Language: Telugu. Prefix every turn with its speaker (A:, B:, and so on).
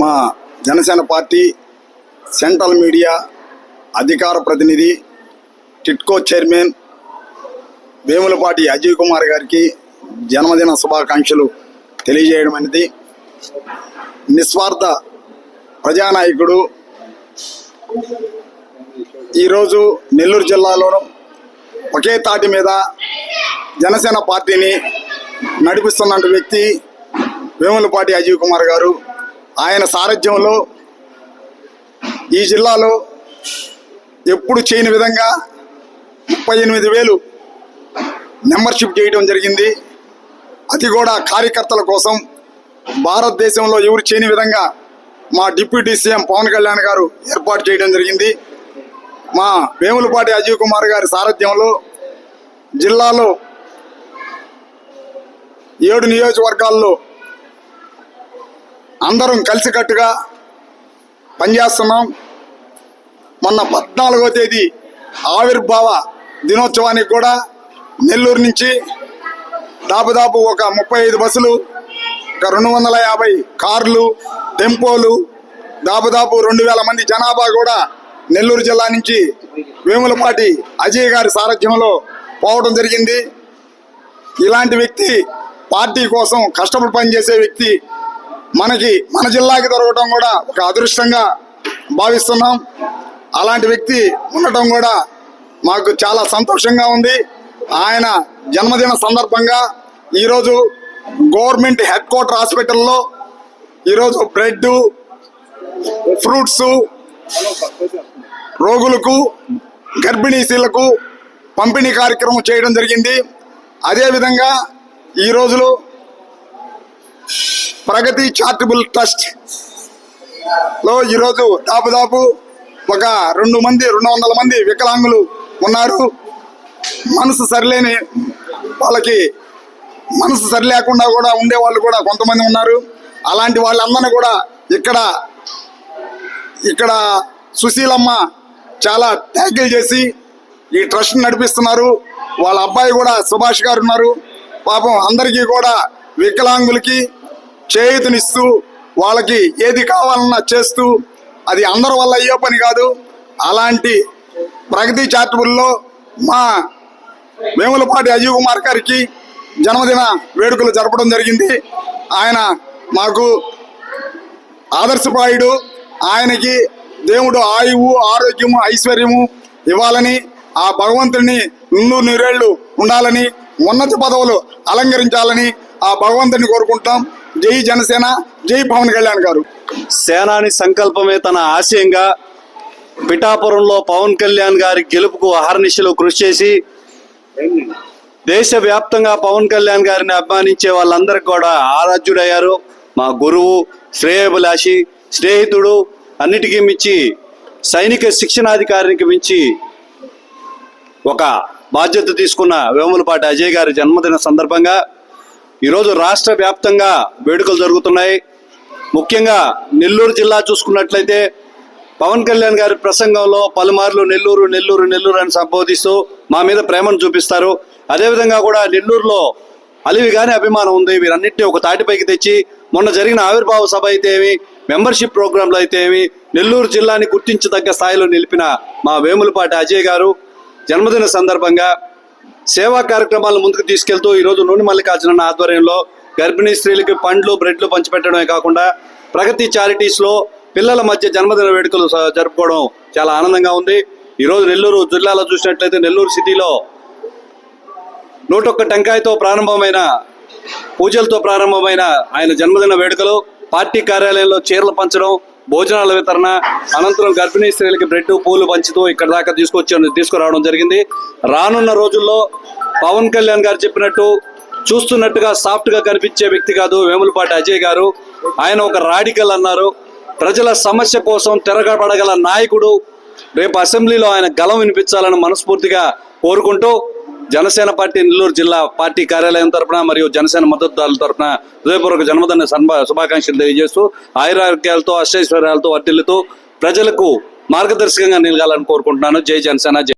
A: మా జనసేన పార్టీ సెంట్రల్ మీడియా అధికార ప్రతినిధి టిట్కో చైర్మన్ వేములపాటి అజయ్ కుమార్ గారికి జన్మదిన శుభాకాంక్షలు తెలియజేయడం అనేది నిస్వార్థ ప్రజానాయకుడు. ఈరోజు నెల్లూరు జిల్లాలోను ఒకే తాటి మీద జనసేన పార్టీని నడిపిస్తున్న వ్యక్తి వేములపాటి అజయ్ కుమార్ గారు. ఆయన సారథ్యంలో ఈ జిల్లాలో ఎప్పుడు చేయని విధంగా ముప్పై ఎనిమిది వేలు మెంబర్షిప్ చేయడం జరిగింది. అది కూడా కార్యకర్తల కోసం భారతదేశంలో ఎవరు చేయని విధంగా మా డిప్యూటీ సీఎం పవన్ కళ్యాణ్ గారు ఏర్పాటు చేయడం జరిగింది. మా వేములపాటి అజయ్ కుమార్ గారి సారథ్యంలో జిల్లాలో ఏడు నియోజకవర్గాల్లో అందరం కలిసికట్టుగా పనిచేస్తున్నాం. మొన్న పద్నాలుగో తేదీ ఆవిర్భావ దినోత్సవానికి కూడా నెల్లూరు నుంచి దాదాపు ఒక ముప్పై ఐదు బస్సులు ఒక రెండు వందల యాభై కార్లు టెంపోలు దాదాపు రెండు వేల మంది జనాభా కూడా నెల్లూరు జిల్లా నుంచి వేములపాటి అజయ్ గారి సారథ్యంలో పోవడం జరిగింది. ఇలాంటి వ్యక్తి పార్టీ కోసం కష్టపడి పనిచేసే వ్యక్తి మనకి మన జిల్లాకి దొరకటం కూడా ఒక అదృష్టంగా భావిస్తున్నాం. అలాంటి వ్యక్తి ఉండటం కూడా మాకు చాలా సంతోషంగా ఉంది. ఆయన జన్మదిన సందర్భంగా ఈరోజు గవర్నమెంట్ హెడ్ క్వార్టర్ హాస్పిటల్లో ఈరోజు బ్రెడ్ ఫ్రూట్స్ రోగులకు గర్భిణీ పంపిణీ కార్యక్రమం చేయడం జరిగింది. అదేవిధంగా ఈ రోజులో ప్రగతి చారిటబుల్ ట్రస్ట్లో ఈరోజు దాదాపు ఒక రెండు మంది రెండు వందల మంది వికలాంగులు ఉన్నారు. మనసు సరిలేని వాళ్ళకి మనసు సరి లేకుండా కూడా ఉండే వాళ్ళు కూడా కొంతమంది ఉన్నారు. అలాంటి వాళ్ళందరినీ కూడా ఇక్కడ ఇక్కడ సుశీలమ్మ చాలా ట్యాకిల్ చేసి ఈ ట్రస్ట్ నడిపిస్తున్నారు. వాళ్ళ అబ్బాయి కూడా సుభాష్ గారు ఉన్నారు. పాపం అందరికీ కూడా వికలాంగులకి చేయుతనిస్తూ వాళ్ళకి ఏది కావాలన్నా చేస్తూ అది అందరి వల్ల అయ్యే పని కాదు. అలాంటి ప్రగతి చారిటబుల్లో మా వేములపాటి అజీవ్ కుమార్ గారికి జన్మదిన వేడుకలు జరపడం జరిగింది. ఆయన మాకు ఆదర్శప్రాయుడు. ఆయనకి దేవుడు ఆయువు ఆరోగ్యము ఐశ్వర్యము ఇవ్వాలని ఆ భగవంతుడిని నిన్ను నూరేళ్ళు ఉండాలని ఉన్నత పదవులు అలంకరించాలని ఆ భగవంతుని కోరుకుంటాం. జై జనసేన జై పవన్ కళ్యాణ్ గారు.
B: సేనాని సంకల్పమే తన ఆశయంగా పిఠాపురంలో పవన్ కళ్యాణ్ గారి గెలుపుకు అహర్నిశలు కృషి చేసి దేశవ్యాప్తంగా పవన్ కళ్యాణ్ గారిని అభిమానించే వాళ్ళందరికీ కూడా ఆరాధ్యుడయ్యారు. మా గురువు శ్రేయభిలాషి స్నేహితుడు అన్నిటికీ మించి సైనిక శిక్షణాధికారికి మించి ఒక బాధ్యత తీసుకున్న వేములపాటి అజయ్ గారి జన్మదిన సందర్భంగా ఈరోజు రాష్ట్ర వ్యాప్తంగా వేడుకలు జరుగుతున్నాయి. ముఖ్యంగా నెల్లూరు జిల్లా చూసుకున్నట్లయితే పవన్ కళ్యాణ్ గారి ప్రసంగంలో పలుమార్లు నెల్లూరు నెల్లూరు నెల్లూరు అని సంబోధిస్తూ మా మీద ప్రేమను చూపిస్తారు. అదేవిధంగా కూడా నెల్లూరులో అలివిగానే కానీ అభిమానం ఉంది. వీరన్నింటినీ ఒక తాటిపైకి తెచ్చి మొన్న జరిగిన ఆవిర్భావ సభ అయితే ఏమి మెంబర్షిప్ ప్రోగ్రాంలు అయితే ఏమి నెల్లూరు జిల్లాని గుర్తించదగ్గ స్థాయిలో నిలిపిన మా వేములపాటి అజయ్ గారు జన్మదిన సందర్భంగా సేవా కార్యక్రమాలను ముందుకు తీసుకెళ్తూ ఈరోజు నూనె మల్లికార్జున ఆధ్వర్యంలో గర్భిణీ స్త్రీలకి పండ్లు బ్రెడ్లు పంచిపెట్టడమే కాకుండా ప్రగతి చారిటీస్లో పిల్లల మధ్య జన్మదిన వేడుకలు జరుపుకోవడం చాలా ఆనందంగా ఉంది. ఈరోజు నెల్లూరు జిల్లాలో చూసినట్లయితే నెల్లూరు సిటీలో నూటొక్క టెంకాయతో ప్రారంభమైన పూజలతో ప్రారంభమైన ఆయన జన్మదిన వేడుకలు పార్టీ కార్యాలయంలో చీరలు పంచడం భోజనాల వితరణ అనంతరం గర్భిణీ స్త్రీలకి బ్రెడ్ పూలు పంచుతూ ఇక్కడ దాకా తీసుకొచ్చి తీసుకురావడం జరిగింది. రానున్న రోజుల్లో పవన్ కళ్యాణ్ గారు చెప్పినట్టు చూస్తున్నట్టుగా సాఫ్ట్గా కనిపించే వ్యక్తి కాదు వేములపాటి అజయ్ గారు. ఆయన ఒక రాడికల్ అన్నారు. ప్రజల సమస్య కోసం తిరగబడగల నాయకుడు రేపు అసెంబ్లీలో ఆయన గలం వినిపించాలని మనస్ఫూర్తిగా కోరుకుంటూ జనసేన పార్టీ నెల్లూరు జిల్లా పార్టీ కార్యాలయం తరపున మరియు జనసేన మద్దతుదారుల తరపున హృదయపూర్వక జన్మదిన శుభాకాంక్షలు తెలియజేస్తూ ఆయురారోగ్యాలతో అష్టైశ్వర్యాలతో వర్ధిల్లుతూ ప్రజలకు మార్గదర్శకంగా నిలగాలని కోరుకుంటున్నాను. జై జనసేన జై